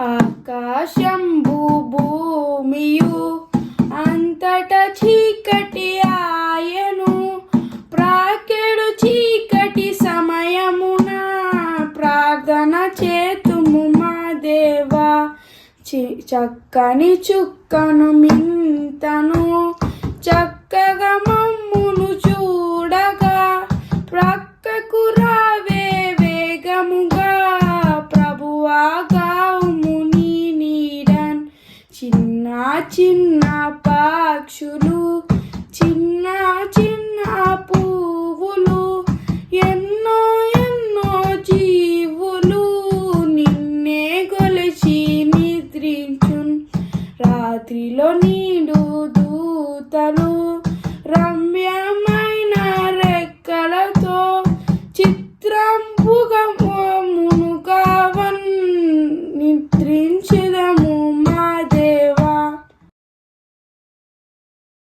ఆకాశంబు భూమియు అంతట చీకటి ఆయను ప్రాకెడు చీకటి సమయమున ప్రార్థన చేతుము మా దేవా. చి- చక్కని చుక్కను మింతను చిన్న చిన్న పక్షులు చిన్న చిన్న పువ్వులు ఎన్నో ఎన్నో జీవులు నిన్నే కొలిచి నిద్రించున్. రాత్రిలో నీడు దూతలు రమ్యమైన రెక్కలతో చిత్రం మునుగావన్ నిద్రించు